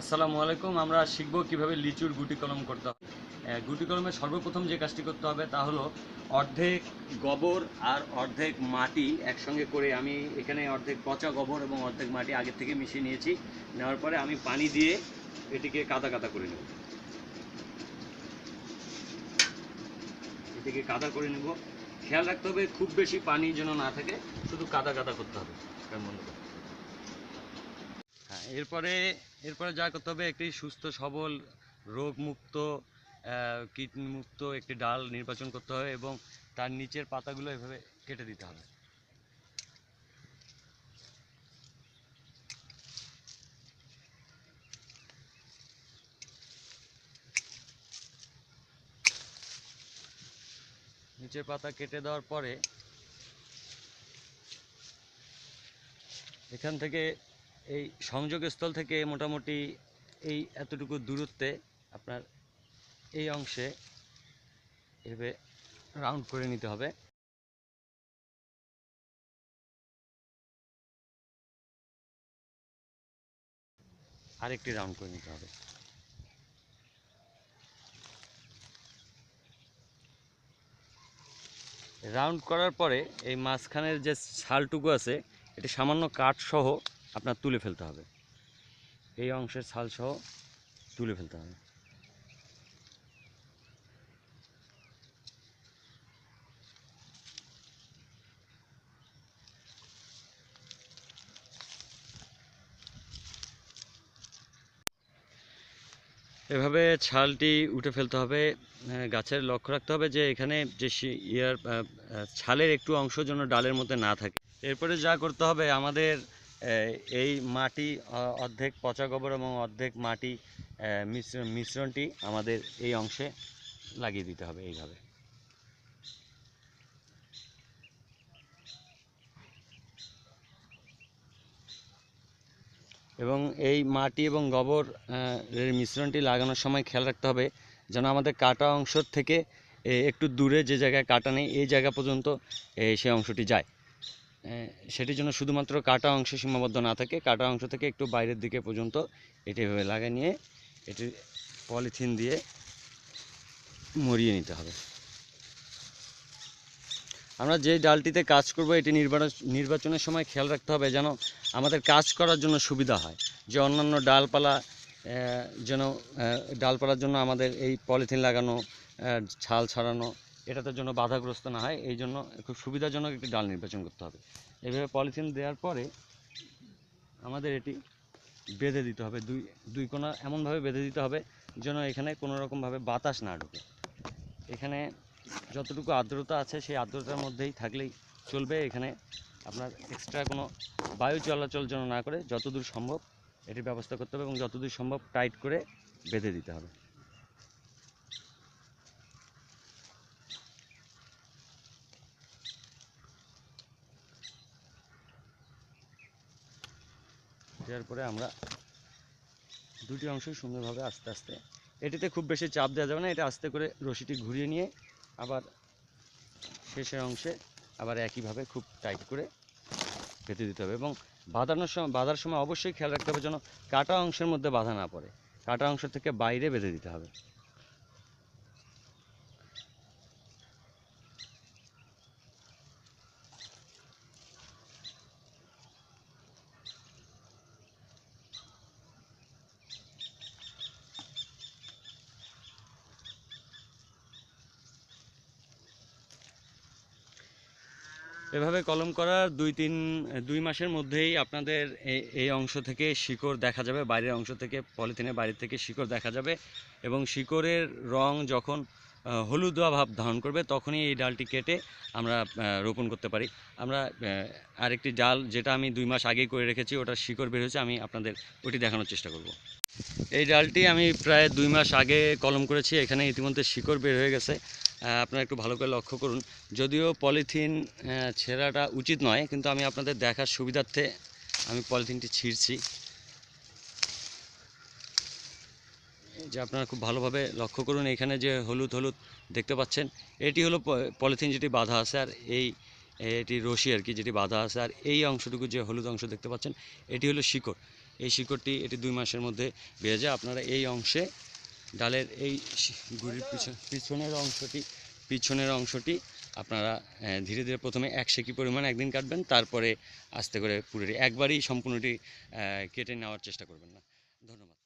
আসসালামু আলাইকুম, আমরা শিখব কীভাবে লিচুর গুটি কলম করতে হবে। গুটি কলমের সর্বপ্রথম যে কাজটি করতে হবে তা হলো অর্ধেক গোবর আর অর্ধেক মাটি একসঙ্গে করে আমি এখানে অর্ধেক পচা গোবর এবং অর্ধেক মাটি আগে থেকে মিশিয়ে নিয়েছি। নেওয়ার পরে আমি পানি দিয়ে এটিকে কাদা কাদা করে নেব। এটিকে কাদা করে নেব। খেয়াল রাখতে হবে খুব বেশি পানি যেন না থাকে, শুধু কাদা কাদা করতে হবে। কারণ বন্ধ করতে হবে। হ্যাঁ এরপরে এরপরে যা করতে হবে, একটি সুস্থ, সবল, রোগমুক্ত কীটমুক্ত একটি ডাল নির্বাচন করতে হবে এবং তার নিচের পাতাগুলো এভাবে কেটে দিতে হবে। নিচের পাতা কেটে দেওয়ার পরে এখান থেকে এই সংযোগস্থল থেকে মোটামুটি এই এতটুকু দূরত্বে আপনার এই অংশে এভাবে রাউন্ড করে নিতে হবে। আরেকটি রাউন্ড করে নিতে হবে। রাউন্ড করার পরে এই মাঝখানের যে ছালটুকু আছে, এটি সামান্য কাঠ সহ আপনার তুলে ফেলতে হবে। এই অংশের ছাল সহ তুলে ফেলতে হবে। এভাবে ছালটি উঠে ফেলতে হবে গাছের লক্ষ্য রাখতে হবে যে এখানে যে ইয়ার ছালের একটু অংশ যেন ডালের মধ্যে না থাকে। এরপরে যা করতে হবে আমাদের এই মাটি অর্ধেক পচা গোবর এবং অর্ধেক মাটি মিশ্রণটি আমাদের এই অংশে লাগিয়ে দিতে হবে এইভাবে। এবং এই মাটি এবং গোবর এর মিশ্রণটি লাগানোর সময় খেয়াল রাখতে হবে যেন আমাদের কাটা অংশ থেকে একটু দূরে যে জায়গায় কাটা নেই, এই জায়গা পর্যন্ত সেই অংশটি যায়। সেটির জন্য শুধুমাত্র কাটা অংশ সীমাবদ্ধ না থাকে, কাটা অংশ থেকে একটু বাইরের দিকে পর্যন্ত এটি এভাবে লাগিয়ে নিয়ে এটি পলিথিন দিয়ে মরিয়ে নিতে হবে। আমরা যে ডালটিতে কাজ করব, এটি নির্বাচন, নির্বাচনের সময় খেয়াল রাখতে হবে যেন আমাদের কাজ করার জন্য সুবিধা হয়, যে অন্যান্য ডালপালা যেন ডালপালার জন্য আমাদের এই পলিথিন লাগানো ছাল ছাড়ানো এটাতে জন্য বাধাগ্রস্ত না হয়, এই জন্য খুব সুবিধাজনক একটি ডাল নির্বাচন করতে হবে। এভাবে পলিথিন দেওয়ার পরে আমাদের এটি বেঁধে দিতে হবে, দুই দুই কোণা এমনভাবে বেঁধে দিতে হবে যেন এখানে কোনো রকমভাবে বাতাস না ঢোকে। এখানে যতটুকু আর্দ্রতা আছে, সেই আর্দ্রতার মধ্যেই থাকলেই চলবে। এখানে আপনার এক্সট্রা কোনো বায়ু চলাচল যেন না করে, যতদূর সম্ভব এটির ব্যবস্থা করতে হবে এবং যতদূর সম্ভব টাইট করে বেঁধে দিতে হবে। দেওয়ার পরে আমরা দুটি অংশ সুন্দরভাবে আস্তে আস্তে, এটিতে খুব বেশি চাপ দেওয়া যাবে না, এটা আস্তে করে রশিটি ঘুরিয়ে নিয়ে আবার শেষের অংশে আবার একইভাবে খুব টাইট করে বেঁধে দিতে হবে এবং বাঁধানোর সময়, বাঁধার সময় অবশ্যই খেয়াল রাখতে হবে যেন কাটা অংশের মধ্যে বাঁধা না পড়ে, কাটা অংশ থেকে বাইরে বেঁধে দিতে হবে। এভাবে কলম করার দুই তিন, দুই মাসের মধ্যেই আপনাদের এই- অংশ থেকে শিকড় দেখা যাবে, বাইরের অংশ থেকে, পলিথিনের বাইরে থেকে শিকড় দেখা যাবে এবং শিকড়ের রং যখন হলুদা ভাব ধারণ করবে তখনই এই ডালটি কেটে আমরা রোপণ করতে পারি। আমরা আরেকটি ডাল যেটা আমি দুই মাস আগেই করে রেখেছি, ওটার শিকড় বের হয়েছে, আমি আপনাদের ওটি দেখানোর চেষ্টা করব। এই ডালটি আমি প্রায় দুই মাস আগে কলম করেছি, এখানে ইতিমধ্যে শিকড় বের হয়ে গেছে। আপনারা একটু ভালো করে লক্ষ্য করুন। যদিও পলিথিন ছেঁড়াটা উচিত নয়, কিন্তু আমি আপনাদের দেখার সুবিধার্থে আমি পলিথিনটি ছিঁড়ছি। যে আপনারা খুব ভালোভাবে লক্ষ্য করুন, এখানে যে হলুদ হলুদ দেখতে পাচ্ছেন, এটি হলো পলিথিন যেটি বাঁধা আছে, আর এই, এটি রশি আর কি যেটি বাঁধা আছে, আর এই অংশটুকু যে হলুদ অংশ দেখতে পাচ্ছেন, এটি হলো শিকড়। এই শিকড়টি এটি দুই মাসের মধ্যে বেড়ে যায়। আপনারা এই অংশে ডালের এই গুড়ির পিছন পিছনের অংশটি পিছনের অংশটি আপনারা ধীরে ধীরে প্রথমে এক সেকি পরিমাণ একদিন কাটবেন, তারপরে আস্তে করে পুরোটি একবারই সম্পূর্ণটি কেটে নেওয়ার চেষ্টা করবেন না। ধন্যবাদ।